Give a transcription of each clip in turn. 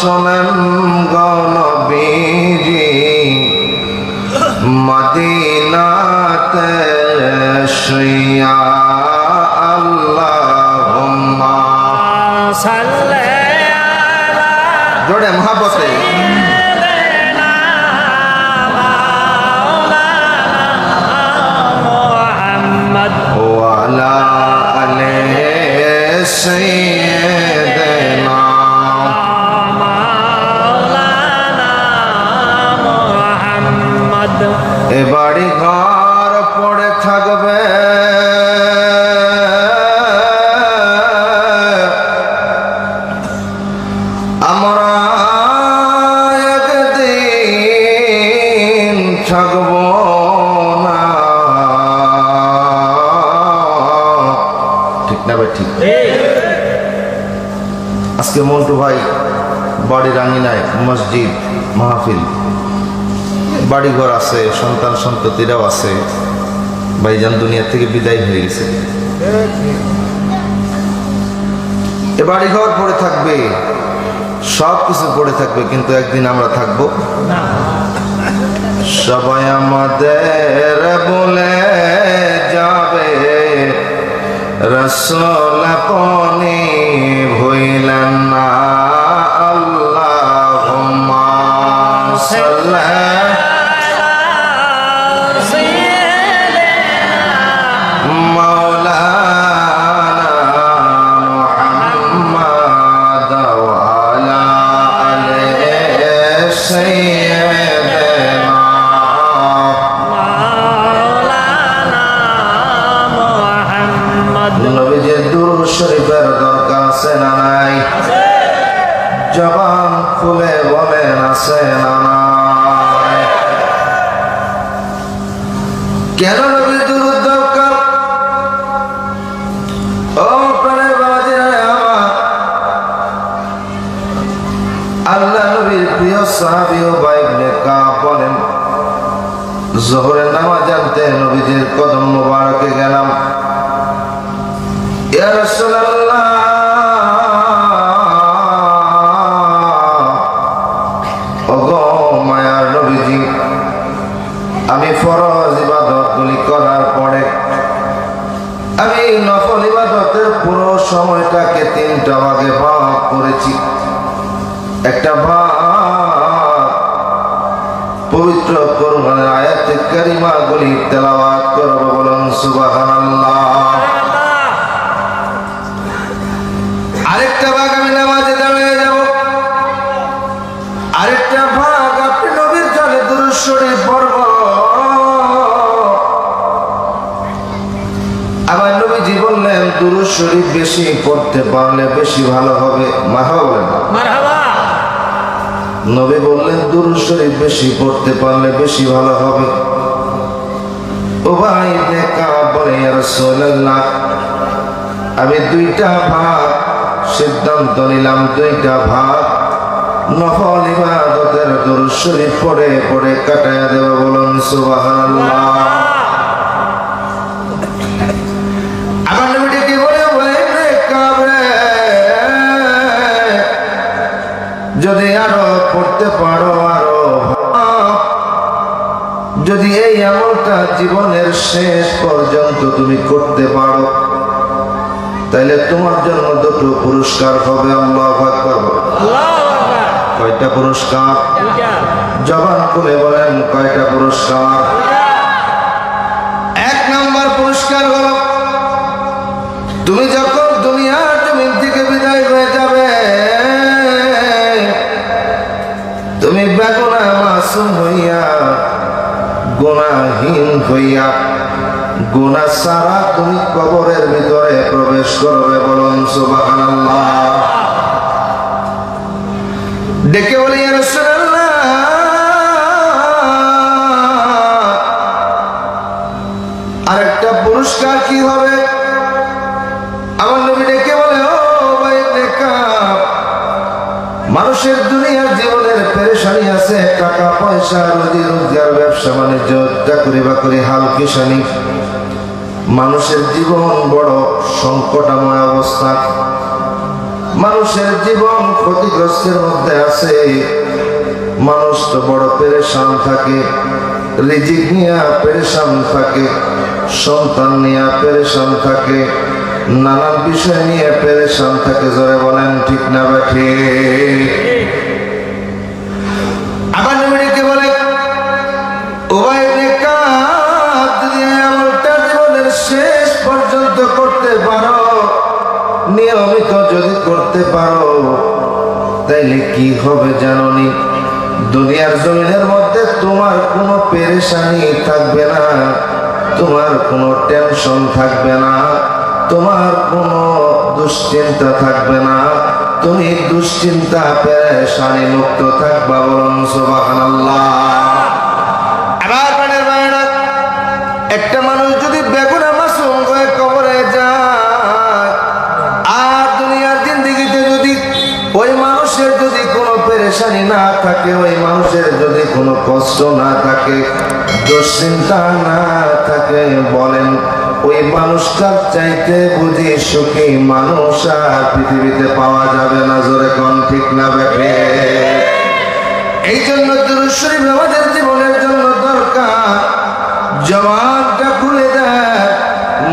দর্শনেন গণবীজি মদিনাতে শুইয়া আল্লাহ জোরে মহাবতে ঠিক আজকে মন্টু ভাই বাড়ির আঙিনায় মসজিদ মাহফিল। বাড়িঘর আছে সন্তান সন্ততিরাও আছে। ভাইজান দুনিয়া থেকে বিদায় হয়ে গেছে। এ বাড়িঘর পড়ে থাকবে সব কিছু পড়ে থাকবে কিন্তু একদিন আমরা থাকব। সবাই আমাদের বলে যাবে। রসল আপনি খুলে বলেন, আছে না কেন নবীর দুরূদ দরকার? নবীর প্রিয় জোহরের নামাজ জানতে নবীজির কদম মোবারকে গেলাম। আমি ফরজ ইবাদতগুলি করার পরে, আমি নফল ইবাদতের পুরো সময়টাকে তিনটা ভাগে ভাগ করেছি। একটা ভাগ পবিত্র কোরবানের আয়াতে কারিমা গুলি তেলাওয়াত করব বলুন সুবহানাল্লাহ। শরীফ বেশি পড়তে পারলে বেশি ভালো হবে। মাহা বলেন। নবী বললেন দুরুদ শরীফ বেশি পড়তে পারলে বেশি ভালো হবে। ও ভাই দেখা বলে রাসূলুল্লাহ আমি দুইটা ভাগ সিদ্ধান্ত নিলাম দুইটা ভাগ নফল ইবাদতের দুরুদ শরীফ পড়ে পড়ে কাটায়া দেব বলুন সুবহানাল্লাহ। জীবনের শেষ পর্যন্ত তুমি করতে পারো। তাহলে তোমার জন্য দুটো পুরস্কার হবে, আল্লাহ কয়টা পুরস্কার? জবান খুলে বলেন, কয়টা পুরস্কার? এক নাম্বার পুরস্কার হলো, তুমি যখন দুনিয়ার জমিন থেকে বিদায় হয়ে যাবে, তুমি বেগুনা মাসুম হইয়া গুণাহীন হইয়া গুণা সারা তুমি কবরের ভিতরে প্রবেশ করবে বলুন ডেকে বলি আরেকটা পুরস্কার কি হবে? আমার নবী ডেকে বলে, ও ভাই মানুষের পেরেশানি আছে, টাকা পয়সা রুজি রোজগার ব্যবসা বাণিজ্য চাকরি বাকরি হাল কিষানি। মানুষের জীবন বড় সংকটাময় অবস্থা। মানুষের জীবন ক্ষতিগ্রস্তের মধ্যে আছে। মানুষ তো বড় পেরেশান থাকে, রিজিক নিয়ে পেরেশান থাকে, সন্তান নিয়ে পেরেশান থাকে, নানান বিষয় নিয়ে পেরেশান থাকে জয় বলেন ঠিক না ব্যাঠে যদি করতে পারো, তাইলে কি হবে জাননি? দুনিয়ার জমিনের মধ্যে তোমার কোনো পেরেশানি থাকবে না, তোমার কোনো টেনশন থাকবে না, তোমার কোনো দুশ্চিন্তা থাকবে না। তুমি দুশ্চিন্তা, পেরেশানি মুক্ত থাকবা বলুন সুবহানাল্লাহ। না থাকে, ওই মানুষের যদি কোনো কষ্ট না থাকে, দুশ্চিন্তা না থাকে, বলেন, ওই মানুষটার চাইতে বুঝি সুখী মানুষ আর পৃথিবীতে পাওয়া যাবে না, জোরে কোন ঠিক না ব্যাপে এই জন্য দুরুশরীফ আমাদের জীবনের জন্য দরকার। জবানটা খুলে দেয়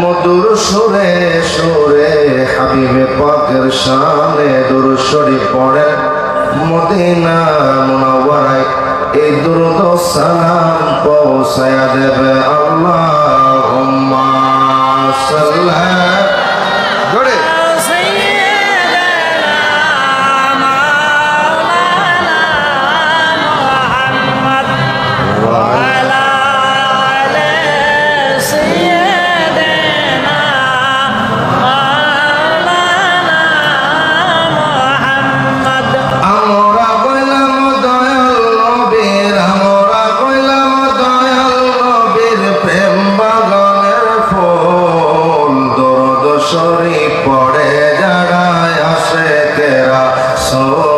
মধুর সুরে সুরে হাবিবে পাকের সামনে দুরুশরীফ পড়েন। মদিনা মুনাওয়ারায় এই দুরুদ সালাম পৌঁছায়া দেবে আল্লাহ সাল্লাহ pasó.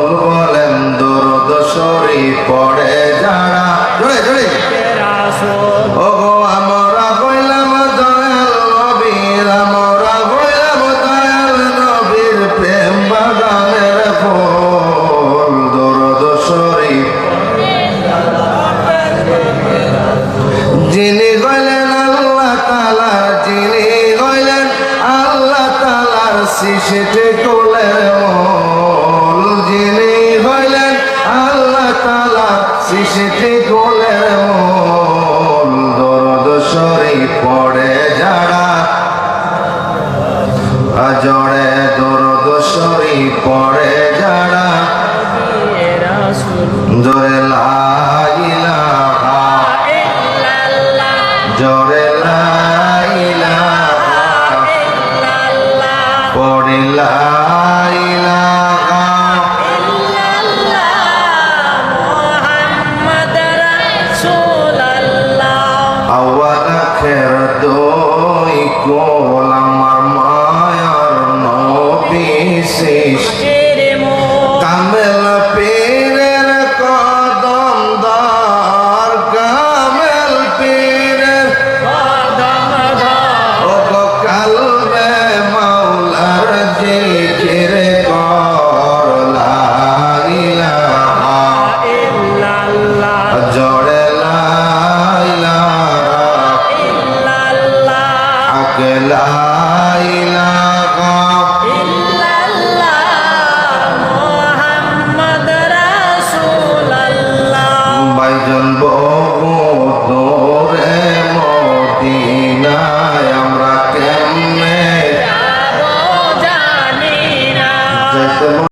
لا إله